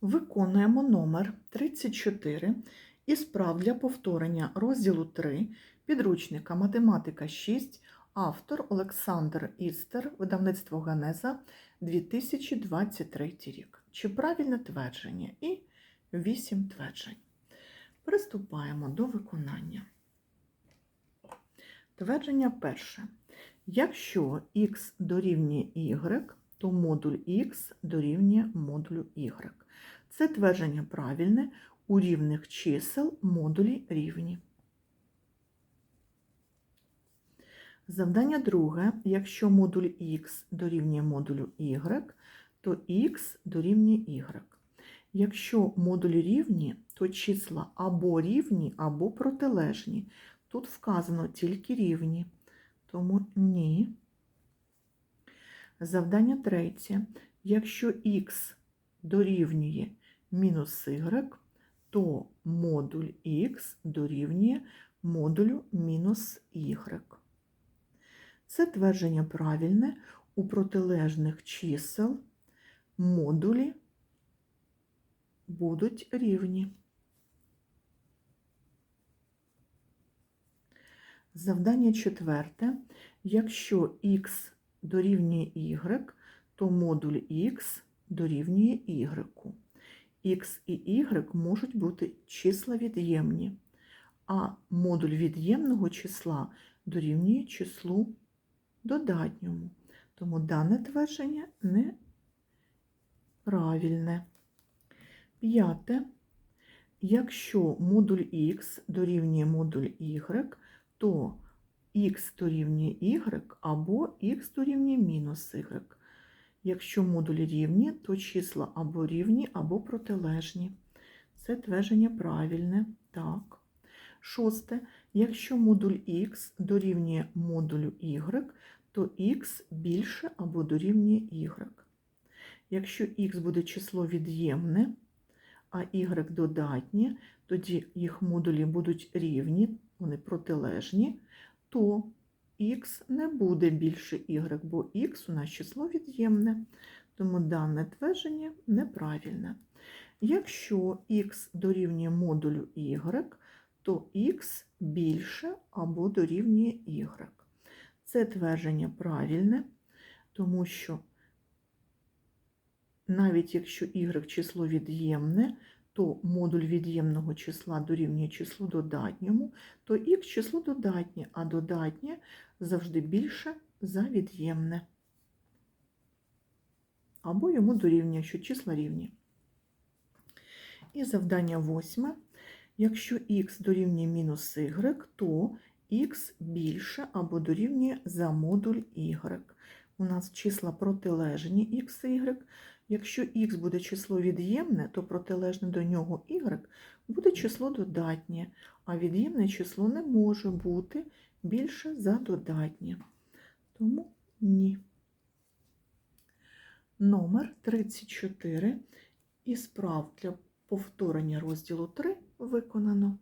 Виконуємо номер 34 із прав для повторення розділу 3 підручника Математика 6, автор Олександр Істер, видавництво Генеза 2023 рік. Чи правильне твердження? І 8 тверджень. Приступаємо до виконання. Твердження перше. Якщо х дорівнює y, то модуль х дорівнює модулю y. Це твердження правильне, у рівних чисел модулі рівні. Завдання друге. Якщо модуль х дорівнює модулю y, то х дорівнює y. Якщо модулі рівні, то числа або рівні, або протилежні. Тут вказано тільки рівні, тому ні. Завдання третє. Якщо х дорівнює мінус y, то модуль х дорівнює модулю мінус y. Це твердження правильне у протилежних чисел модулі будуть рівні. Завдання четверте. Якщо х дорівнює y, то модуль х дорівнює y. Х і y можуть бути числа від'ємні, а модуль від'ємного числа дорівнює числу додатньому. Тому дане твердження неправильне. П'яте. Якщо модуль х дорівнює модуль y, то х дорівнює y або х дорівнює мінус y. Якщо модулі рівні, то числа або рівні, або протилежні. Це твердження правильне. Так. Шосте. Якщо модуль х дорівнює модулю y, то х більше або дорівнює y. Якщо х буде число від'ємне, а y додатнє, тоді їх модулі будуть рівні, вони протилежні, то х не буде більше y, бо х у нас число від'ємне, тому дане твердження неправильне. Якщо х дорівнює модулю y, то х більше або дорівнює y. Це твердження правильне, тому що навіть якщо y число від'ємне, то модуль від'ємного числа дорівнює числу додатньому, то х число додатнє, а додатнє завжди більше за від'ємне. Або йому дорівнює, що числа рівні. І завдання восьме. Якщо х дорівнює мінус y, то х більше або дорівнює за модуль y. У нас числа протилежні х y. Якщо х буде число від'ємне, то протилежне до нього y буде число додатнє, а від'ємне число не може бути більше за додатнє. Тому ні. Номер 34 із прав для повторення розділу 3 виконано.